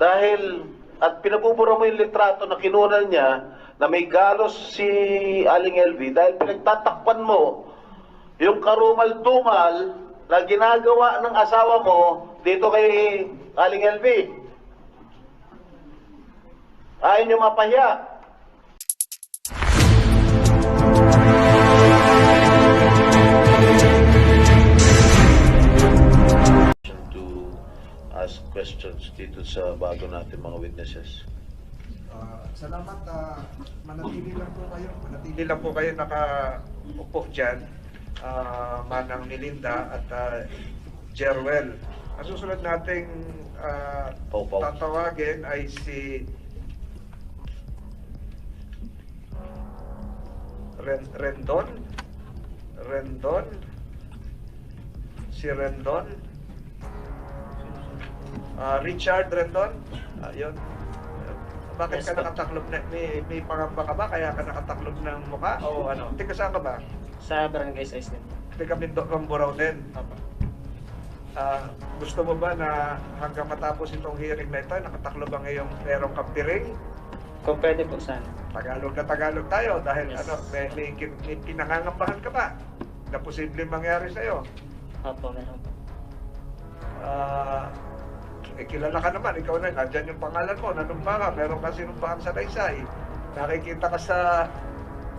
Dahil, at pinabubura mo yung litrato na kinunan niya na may galos si Aling LV dahil pinagtatakpan mo yung karumal-dumal na ginagawa ng asawa mo dito kay Aling LV. Ayaw niyo mapahiya. Questions dito sa bago natin mga witnesses. Ah, salamat. ah, manatili lang po kayo. Manatili lang po kayo nakaupo dyan. ah, Manang Melinda at uh, Jerwell. Ang susunod nating ah, Pau Pau. tatawagin ay si Ren Rendon. Rendon. Si Rendon. Ah, Richard Rendon. Ayun. Bakit Yes, ka nakataklob na, may, may pangamba ka ba? Kaya ka nakataklob ng mukha? O ano? Tika saan ka ba? Sa barangay size din. Tika Mindo Ramburao din. Opo. Ah, gusto mo ba na hanggang matapos itong hearing na ito, nakataklob ang iyong perong kampiring? Kung pwede po sana. Tagalog na Tagalog tayo dahil Yes. ano, may, may, may pinangangambahan ka ba na posibleng mangyari sa'yo? Opo, meron po. Ah, eh, kilala ka naman, ikaw na, nandyan yung pangalan mo, nanumpa ka, meron ka sinumpahan sa Daysay, nakikita ka sa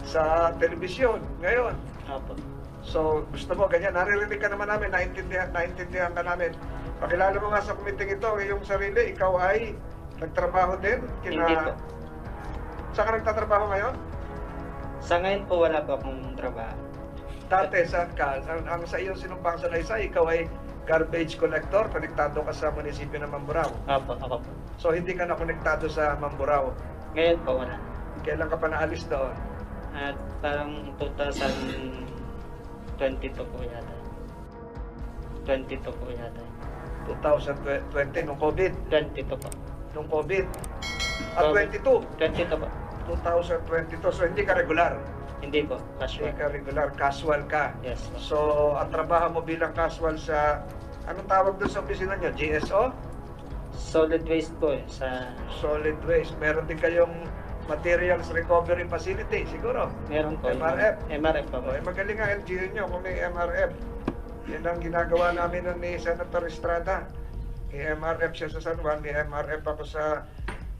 sa telebisyon ngayon. Opo. So, gusto mo, ganyan, naririnig ka naman namin, naintindihan, naintindihan ka namin. Pakilala mo nga sa committee ito, yung sarili, ikaw ay nagtrabaho din? Hindi po. Saan ka nagtatrabaho ngayon? Sa ngayon po wala po akong trabaho. Dati, saan ka? Ang, ang sa iyong sinumpang sa Daysay, ikaw ay garbage collector, konektado ka sa munisipyo ng Mamburao. Opo, ako po. So, hindi ka na konektado sa Mamburao. Ngayon po wala. Kailan ka pa naalis doon? At parang 2022 po yata. 22 po yata. 2020, nung COVID. 22 po. Nung COVID. At COVID. 22, 22 po. 2022. So, hindi ka regular. Hindi po. Hindi Casual. ka regular. Casual ka. Yes po. So, ang trabaho mo bilang casual sa... Anong tawag doon sa opisina niyo? GSO? Solid waste po eh, sa... Solid Waste. Meron din kayong Materials Recovery Facility, siguro. Meron po. MRF. MRF po. O, eh, magaling ang LGU nyo kung may MRF. Yan ang ginagawa namin nun ni Senator Estrada. May MRF siya sa San Juan, may MRF ako sa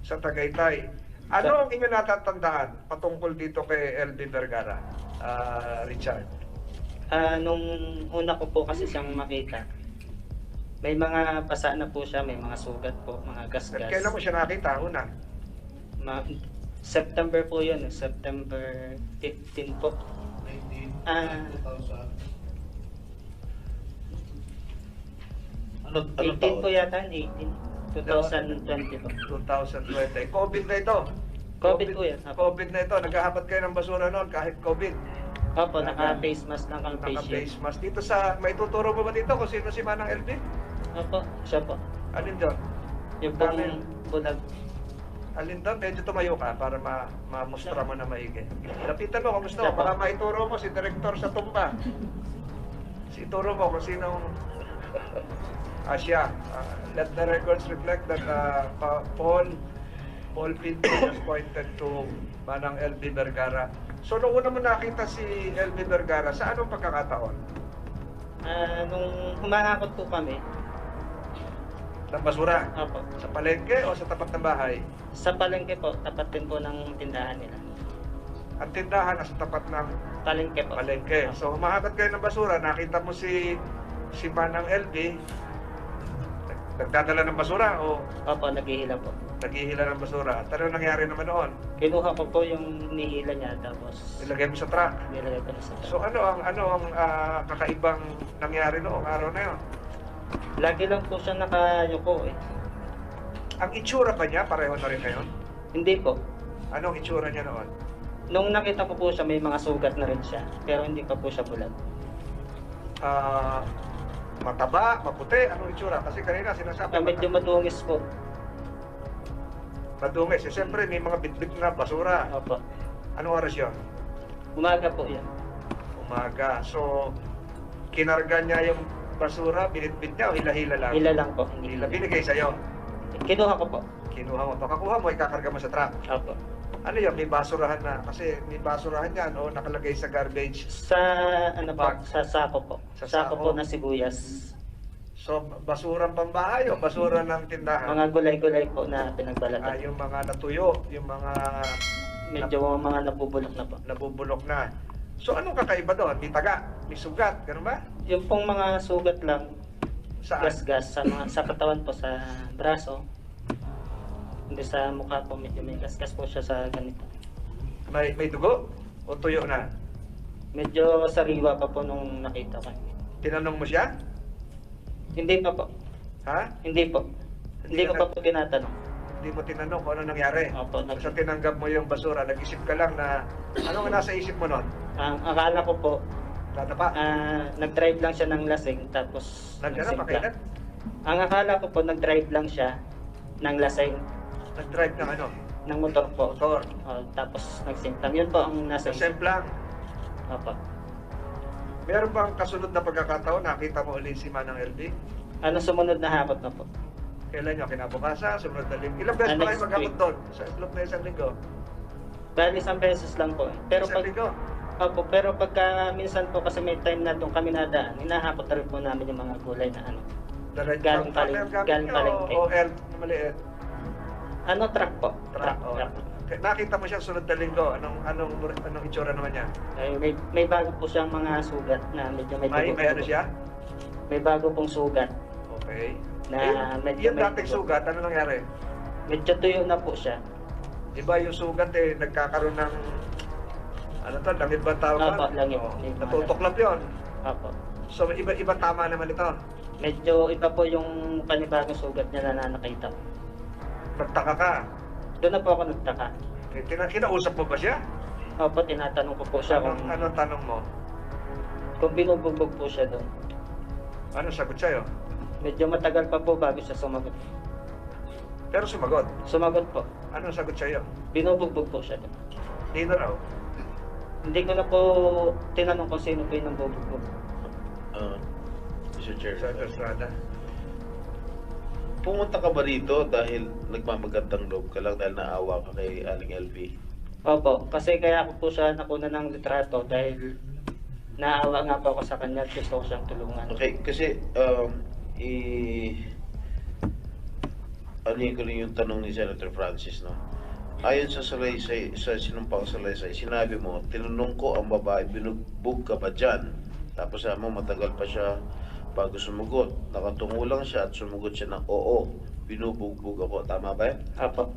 sa Tagaytay. Ano ang inyo natatandaan patungkol dito kay LB Vergara, ah, Richard? Ah, nung una ko po kasi siyang makita, may mga pasa na po siya, may mga sugat po, mga At gasgas. kailan mo siya nakita? Una? Ma- September po yun, September 15 po. Ah, Ano, ano 18 po yata, 18. 2020 po. 2020. COVID na ito. COVID po yan. Apo, COVID na ito. Naghahapat kayo ng basura noon kahit COVID. Opo naka-face mask lang kang face shield. Naka-face mask. Dito sa, may tuturo mo ba dito kung sino si Manang LB? Opo, siya po. Alin doon? Yung Dami. pong bulag. Alin doon? Medyo tumayo ka para ma mamustra mo na maigi. Lapitan mo kung gusto mo. Baka maituro mo si Direktor sa tumba. Si ituro mo kung sinong Siya. Ah, let the records reflect that uh, Pa- Paul Paul Pinto was pointed to Manang LB Vergara. So, nung una mo nakita si LB Vergara, sa anong pagkakataon? Ah, nung humahakot po kami, Ng basura? opo, Sa palengke o sa tapat ng bahay? sa palengke po, tapat din po ng tindahan nila. Ang tindahan nasa tapat ng Palengke po. palengke. Opo. So, humahakat kayo ng basura, nakita mo si si Manang LB, nagdadala ng basura o Opo, naghihila po. naghihila ng basura. At ano nangyari naman noon? Kinuha ko po yung nihila niya tapos Nilagay mo sa truck. nilagay ko na sa So ano ang ano ang ah, kakaibang nangyari noong araw na yun? Lagi lang po siya nakayuko eh. Ang itsura ba niya pareho na rin ngayon? Hindi po. Anong itsura niya noon? Nung nakita ko po siya, may mga sugat na rin siya. Pero hindi pa po siya bulag. Ah, mataba, maputi, anong itsura? Kasi kanina sinasabi Ah, medyo madungis po. madungis. Eh, siyempre may mga bitbit na basura. Opo. Anong oras yun? Umaga po yan. Umaga. So, kinarga niya yung basura, binitbit niya o hila-hila lang? Hila lang po. Hila. Binigay sa'yo. Kinuha ko po. Kinuha mo. Pagkakuha mo, ikakarga mo sa truck. Opo. Ano yun? May basurahan na. Kasi may basurahan yan, o nakalagay sa garbage. Sa ano po, Bag. sa sako po. Sa sako sako. po na sibuyas. So, basurang pambahay o basura ng tindahan? Mga gulay-gulay po na Ah, pinagbalatan. yung mga natuyo, yung mga Medyo mga nabubulok na po. nabubulok na. So, anong kakaiba doon? May taga, may sugat, gano'n ba? Yung pong mga sugat lang, Saan? gas-gas sa mga sa katawan po sa braso. Hindi sa mukha po medyo may gas-gas po siya sa ganito. May, may dugo? O tuyo na? Medyo sariwa pa po nung nakita ko. Tinanong mo siya? Hindi pa po. Ha? Hindi po. Hindi ko pa po tinatanong. Hindi mo tinanong kung ano nangyari. Opo, nag- Basta tinanggap mo yung basura, nag-isip ka lang na, ano nga nasa isip mo nun? ang akala ko po, Tatapa? ah, nag-drive lang siya ng lasing tapos Nagkana, nagsimpla. makilat? Ang akala ko po, nag-drive lang siya ng lasing Nag-drive ng ano? ng motor po. Motor. Oh, tapos nagsimplang. Yun po ang nasa Sa semplang. Opo. Meron bang kasunod na pagkakataon, nakita mo ulit si Manang LB? Ano sumunod na hakot na po? Kailan nyo? Kinabukasan, sumunod na linggo. Ilang beses Ah, ba kayo next magkakot week. doon? Sa loob na isang linggo? Bali, isang beses lang po. Pero isang pag, linggo? opo, pero pagka minsan po kasi may time na doon kami nadaan, hinahakot na rin po namin yung mga gulay na ano. Direct Galing paling- galing palengke. O L maliit? Ano, truck po? Truck. oh. Nakita mo siya sunod na linggo. Anong, anong, anong itsura naman niya? Ay, may, may bago po siyang mga sugat na medyo may May, dugo- may ano siya? May bago pong sugat Okay. na Eh, medyo yung may dating dugo. sugat, ano nangyari? Medyo tuyo na po siya. Iba yung sugat eh, nagkakaroon ng ano to, langit ba tawag? Opo, langit. Oo, Yung natutuklap yun. Opo. So, iba, iba tama naman ito. Medyo iba po yung panibagong sugat niya na nakita. Nagtaka ka. Doon na po ako nagtaka. Eh, tina- kinausap mo ba siya? Opo, tinatanong ko po siya Anong, kung, anong tanong mo? kung binubugbog po siya doon. Anong sagot sa'yo? Medyo matagal pa po bago siya sumagot. Pero sumagot. Sumagot po. Anong sagot sa'yo? Binubugbog po siya doon. Dino raw. Hindi ko na po tinanong kung sino po yung nambubugbog. Uh, Mr. Chair. Sa Estrada. Pumunta ka ba rito dahil nagmamagandang loob ka lang dahil naawa ka kay Aling LV? Opo, kasi kaya ako po siya nakuna ng litrato dahil naawa nga po ako sa kanya at gusto ko siyang tulungan. Okay, kasi um, i ano ko rin yung tanong ni Senator Francis, no? Ayon sa salaysay, sa sinumpang salaysay, sinabi mo, tinanong ko ang babae, binugbog ka ba dyan? Tapos mo, matagal pa siya bago sumagot. Nakatungo lang siya at sumagot siya ng oo, binubugbog ako. Tama ba yan? Opo.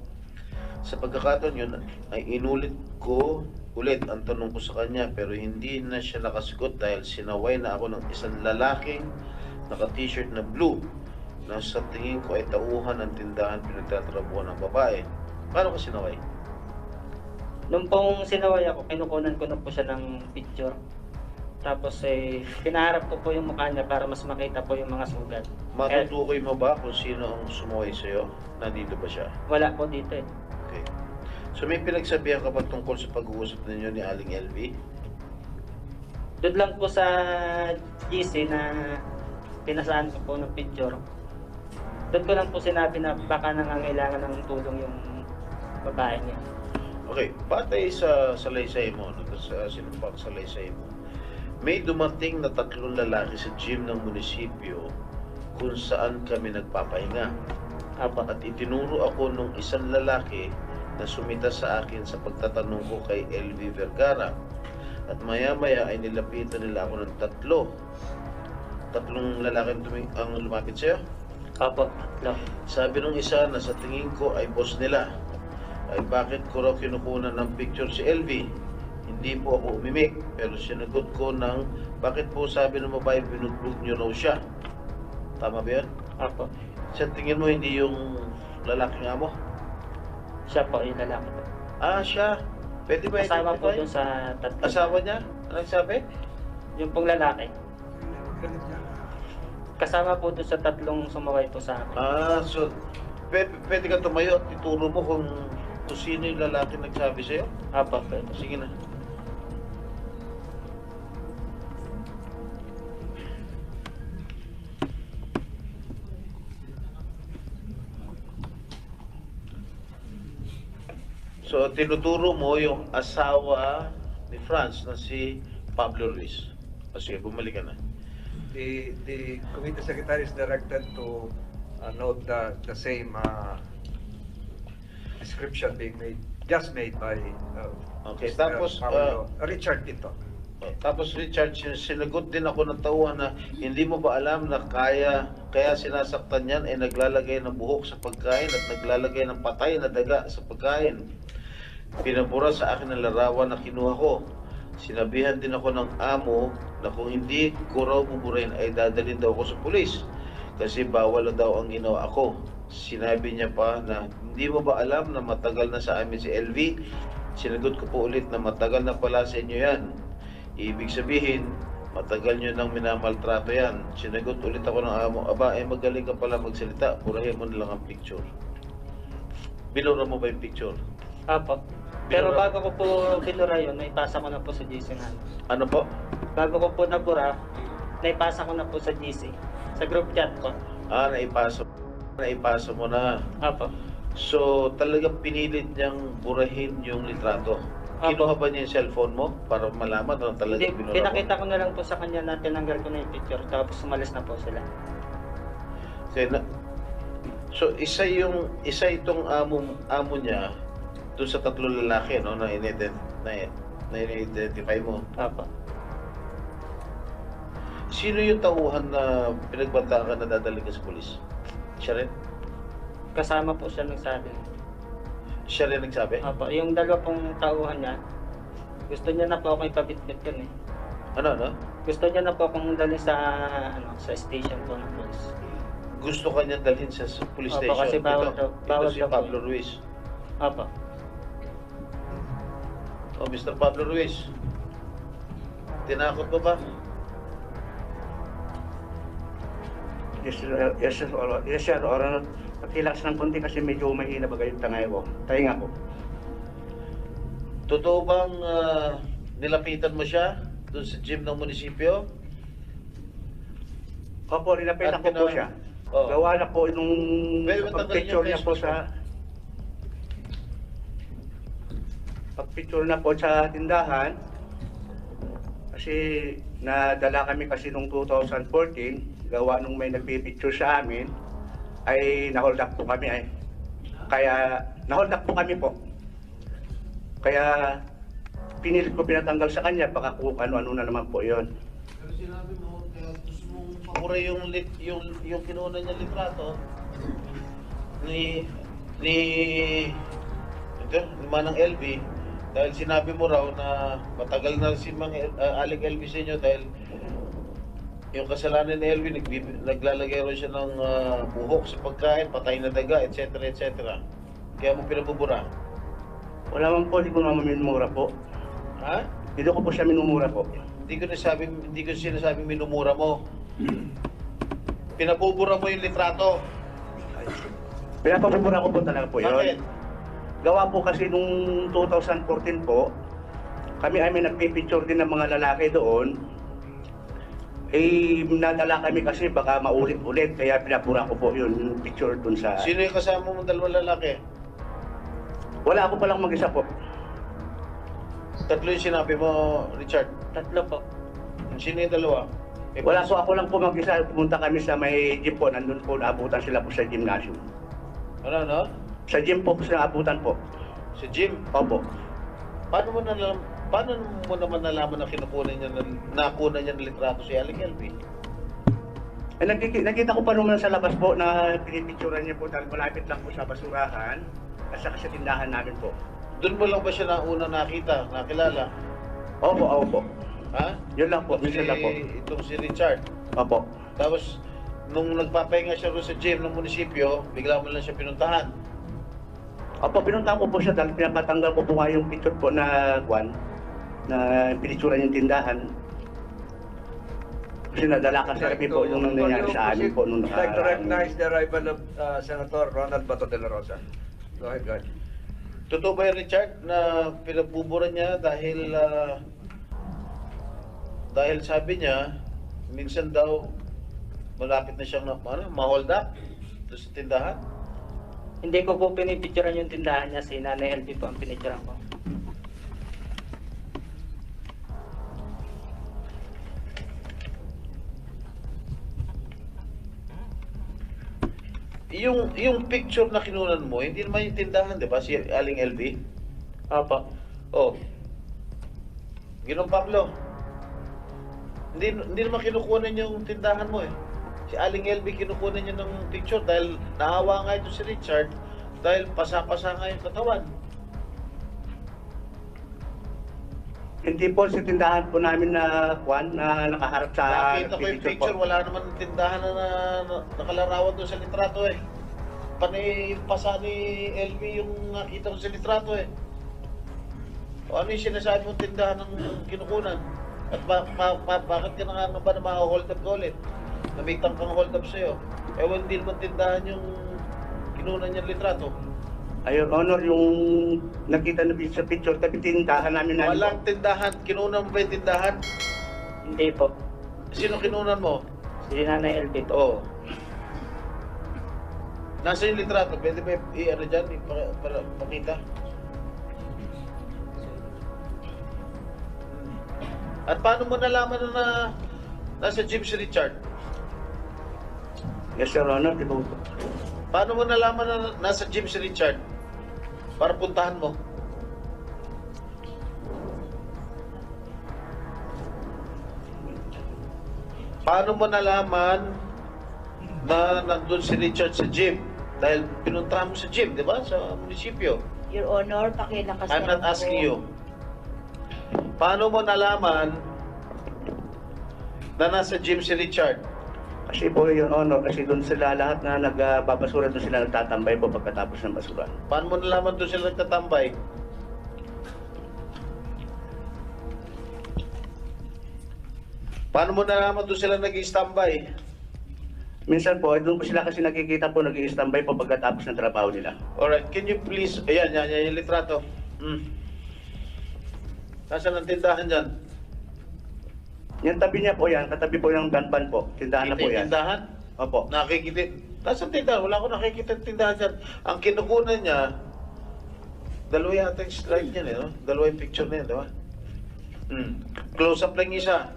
Sa pagkakataon yun, ay inulit ko ulit ang tanong ko sa kanya pero hindi na siya nakasagot dahil sinaway na ako ng isang lalaking naka-t-shirt na blue na sa tingin ko ay tauhan ng tindahan pinagtatrabuhan ng babae. Paano ka sinaway? Nung pong sinaway ako, kinukunan ko na po siya ng picture. Tapos eh, pinaharap ko po yung mukha niya para mas makita po yung mga sugat. Matutukoy mo ba kung sino ang sumaway sa'yo? Nandito ba siya? wala po dito eh. Okay. So may pinagsabihan ka ba tungkol sa pag-uusap ninyo ni Aling LV? Doon lang po sa GC na pinasaan ko po ng picture. Doon ko lang po sinabi na baka nangangailangan ng tulong yung babae niya. Okay, batay sa salaysay mo, no, sa sinumpang salaysay mo, may dumating na tatlong lalaki sa gym ng munisipyo kung saan kami nagpapahinga. Apo. At itinuro ako nung isang lalaki na sumita sa akin sa pagtatanong ko kay LV Vergara. At maya-maya ay nilapitan nila ako ng tatlo. Tatlong lalaki ang lumapit sa'yo. Apo, tatlo. Sabi nung isa na sa tingin ko ay boss nila, ay bakit ko raw kinukunan ng picture si LV? Hindi po ako umimik, pero sinagot ko ng bakit po sabi ng babae binugbog niyo raw siya? Tama ba yun? Apo. Sa tingin mo hindi yung lalaki nga mo? Siya po, yung lalaki po. Ah, siya. Pwede ba Kasama po dun sa tatlo. Asawa niya? Anong sabi? Yung pong lalaki. Kasama po dun sa tatlong sumaway po sa akin. Ah, so pwede, pwede ka tumayo at ituro mo kung, kung sino yung lalaki nagsabi sa'yo? Apo, pwede. Sige na. So, tinuturo mo yung asawa ni Franz na si Pablo Ruiz. O sige, bumalik ka na. The, the committee secretary is directed to uh, note the, the same uh, description being made, just made by uh, Okay, Mr. tapos, Paolo- Richard Tito. Oh, Tapos Richard, sin- sinagot din ako ng tauhan na hindi mo ba alam na kaya kaya sinasaktan yan ay naglalagay ng buhok sa pagkain at naglalagay ng patay na daga sa pagkain. Pinabura sa akin ang larawan na kinuha ko. Sinabihan din ako ng amo na kung hindi ko raw buburin ay dadalhin daw ako sa pulis kasi bawal daw ang ginawa ako. Sinabi niya pa na hindi mo ba alam na matagal na sa amin si LV? Sinagot ko po ulit na matagal na pala sa inyo yan. Ibig sabihin, matagal nyo nang minamaltrato yan. Sinagot ulit ako ng amo, aba, eh magaling ka pala magsalita, burahin mo na lang ang picture. Binura mo ba yung picture? Apo. Pero Binura- bago ko po binura yun, naipasa ko na po sa GC na. Ano po? Bago ko po nabura, naipasa ko na po sa GC. Sa group chat po. Ah, naipasa, naipasa mo na. Apo. So, talagang pinilit niyang burahin yung litrato. Kinuha ba niya yung cellphone mo para malaman na Hindi, talagang binura pinakita ko na lang po sa kanya na tinanggal ko na yung picture tapos umalis na po sila. Kaya na, so isa yung isa itong amo amo niya doon sa tatlo lalaki no na inident na, na identify mo. Apo. Sino yung tauhan na pinagbantaan na dadalhin ka sa pulis? Siya rin? Kasama po siya nagsabi. Siya rin nagsabi? Apo, yung dalawa pong tauhan niya, gusto niya na po ako ipabitbit yun eh. Ano no? Gusto niya na po akong dalhin sa ano sa station po ng police. Gusto ka niya dalhin sa police Opo, station. kasi bawal daw- bawal ito si. Pablo Ruiz. Apo. Oh, Mr. Pablo Ruiz. Tinakot mo ba? Yes, sir. yes, sir. Or, yes, sir. Or, ano, pakilakas ng konti kasi medyo mahina ba yung tangay ko. Tahinga ko. Totoo bang ah, nilapitan mo siya doon sa gym ng munisipyo? Opo, rinapit At ko po ginawa- siya. Oo. Gawa na po nung Well, matanggalin pag-picture yung niya po Facebook sa... Pag-picture na po sa tindahan. Kasi nadala kami kasi nung 2014, gawa nung may nagpipicture sa amin, ay nahold up po kami ay. Kaya, nahold up po kami po. Kaya, pinilit ko pinatanggal sa kanya, baka kung ano-ano na naman po yon. Pero sinabi mo, kaya gusto mong pakura yung, yung, yung kinuha niya litrato ni, ni, ito, ni Manang LV, dahil sinabi mo raw na matagal na si Mang El- ah, Aling LV sa inyo dahil yung kasalanan ni LV, nagbib- naglalagay raw siya ng ah, buhok sa pagkain, patay na daga, etc. etc. Kaya mo pinabubura. Wala man po, hindi ko naman minumura po. Ha? Hindi ko po siya minumura po. Hindi ko nasabi, hindi ko sinasabing minumura mo. Pinabubura mo yung litrato. Pinapamumura ko po talaga po Bakit? Gawa po kasi nung 2014 po, kami ay may nagpipicture din ng mga lalaki doon. Eh, nadala kami kasi baka maulit-ulit, kaya pinapura ko po yun, yung picture doon sa... Sino yung kasama mong dalawang lalaki? Wala ako palang mag-isa po. Tatlo yung sinabi mo, Richard. Tatlo po. Sino yung dalawa? Eh, Wala po ako lang po mag-isa, pumunta kami sa may gym po, nandun po, naabutan sila po sa gymnasium. Ano, ano? Sa gym po, sila naabutan po. Si Jim. Opo. Paano mo nalam, paano mo naman nalaman na kinukunan niya, na, nakunan niya ng litrato si Aling LV? Eh, nakiki- nakita ko pa naman sa labas po na pinipicturan niya po dahil malapit lang po sa basurahan at saka sa tindahan namin po. Doon mo lang ba siya nauna nakita, nakilala? Opo, opo. Ha? Yun lang po, minsan lang po. Itong si Richard. Opo. Tapos, nung nagpapahinga siya doon sa gym ng munisipyo, bigla mo lang siya pinuntahan. Opo, pinuntahan ko po siya dahil pinapatanggal ko po nga yung picture po na kwan na pinicturan yung tindahan. Kasi nadala kasi kami po yung nangyayari sa amin po nung I'd like to recognize the arrival of uh, Senator Ronald Bato de la Rosa. Go ahead, go ahead. Totoo ba yun, Richard, na pinagbubura niya dahil ah, dahil sabi niya, minsan daw malapit na siyang ano, ma-hold up doon sa tindahan? Hindi ko po pinipicturean yung tindahan niya, si Nanay LB po ang pinicturean ko. Yung, yung picture na kinunan mo, hindi naman yung tindahan, di ba? Si Aling LV? Opo. Oh. Ginong Pablo. Hindi, hindi naman kinukunan yung tindahan mo eh. Si Aling LV kinukunan niya ng picture dahil naawa nga ito si Richard dahil pasa-pasa nga yung katawan. Hindi po sa tindahan po namin na kwan na nakaharap sa Nakita ko yung picture picture, wala naman tindahan na, na, na nakalarawan doon sa litrato eh. Panay pasa ni LV yung nakita ko sa litrato eh. O ano yung sinasabi mong tindahan ng kinukunan? At ba, ba, ba, bakit ka na nga ba na maka-hold up ka ulit? Namitang kang hold up sa'yo. Ewan din naman tindahan yung kinunan niyang litrato. Ayun, honor yung nakita na sa picture tapi tindahan namin na Walang tindahan. Kinunan mo ba yung tindahan? Hindi po. Sino kinunan mo? Si Nanay LB po. Oo. Nasa yung litrato, pwede ba i-ano dyan, para, para pakita? At paano mo nalaman na, na nasa gym si Richard? Yes, Your Honor. Di po. Paano mo nalaman na nasa gym si Richard? Para puntahan mo. Paano mo nalaman na nandun si Richard sa gym? Dahil pinuntahan mo sa gym, di ba? Sa munisipyo. Your Honor, pakilakas I'm not asking you. Paano mo nalaman na nasa gym si Richard? Kasi po, Your Honor, kasi doon sila lahat na nagbabasura, doon sila nagtatambay po pagkatapos ng basura. Paano mo nalaman doon sila nagtatambay? Paano mo nalaman doon sila nag-standby? Minsan po, doon po sila kasi nakikita po nag-i-standby po pagkatapos ng trabaho nila. Alright, can you please... Ayan, yan, yan yung litrato. Hmm. Nasaan ang tindahan dyan? Yung tabi niya po yan, katabi po yung ganban po. Tindahan na po yan. Tindahan? Opo. Nakikita. Nasaan tindahan? Wala ko nakikita tindahan dyan. Ang kinukunan niya, dalawa yata yung slide niya, eh, no? Dalawa yung picture niya, di ba? Hmm. Close up lang isa.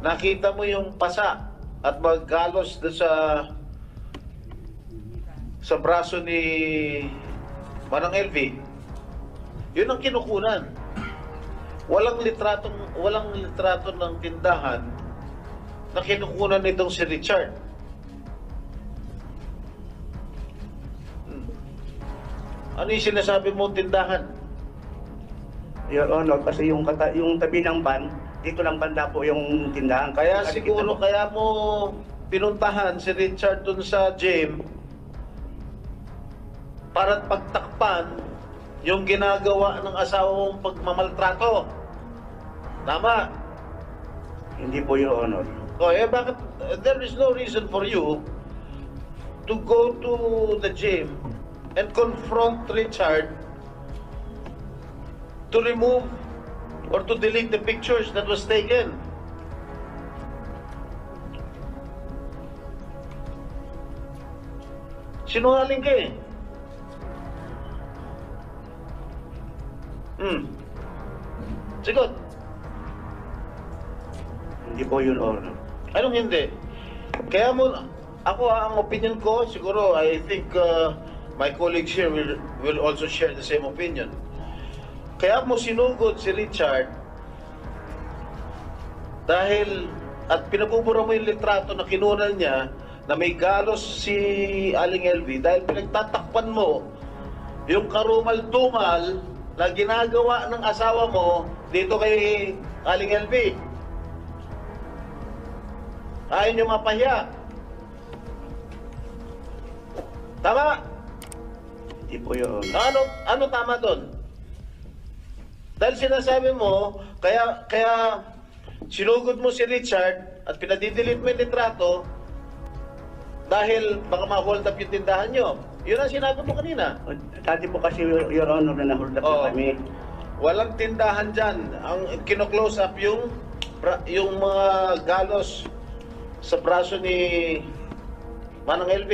Nakita mo yung pasa at maggalos doon sa sa braso ni Manang LV. Yun ang kinukunan. Walang litratong walang litrato ng tindahan na kinukunan nitong si Richard. Hmm. Ano yung sinasabi mo tindahan? Your Honor, kasi yung, kata, yung tabi ng van, dito lang banda po yung tindahan. Kaya Nakikita siguro kaya mo pinuntahan si Richard dun sa gym para pagtakpan yung ginagawa ng asawa mong pagmamaltrato. Tama. Hindi po, Your Honor. O eh bakit there is no reason for you to go to the gym and confront Richard to remove or to delete the pictures that was taken. Sinungaling ka eh. Hmm. Sigot. Hindi po, Your Honor. Anong hindi? Kaya mo, ako ah, ang opinion ko, siguro, I think uh, my colleagues here will, will also share the same opinion. Kaya mo sinugod si Richard dahil at pinabubura mo yung litrato na kinunan niya na may galos si Aling LV dahil pinagtatakpan mo yung karumal-dumal na ginagawa ng asawa mo dito kay Aling LV. Ayaw nyo mapahiya. Tama? Hindi po, Honor. Ano, ano tama doon? Dahil sinasabi mo, kaya, kaya sinugod mo si Richard at pinadidelete mo yung litrato dahil baka ma-hold up yung tindahan nyo. Yun ang sinabi mo kanina. Dati po kasi, Your Your Honor, na nahold up Oo. po kami. Walang tindahan dyan. Ang kino-close up yung, bra- yung mga galos sa braso ni Manang LV.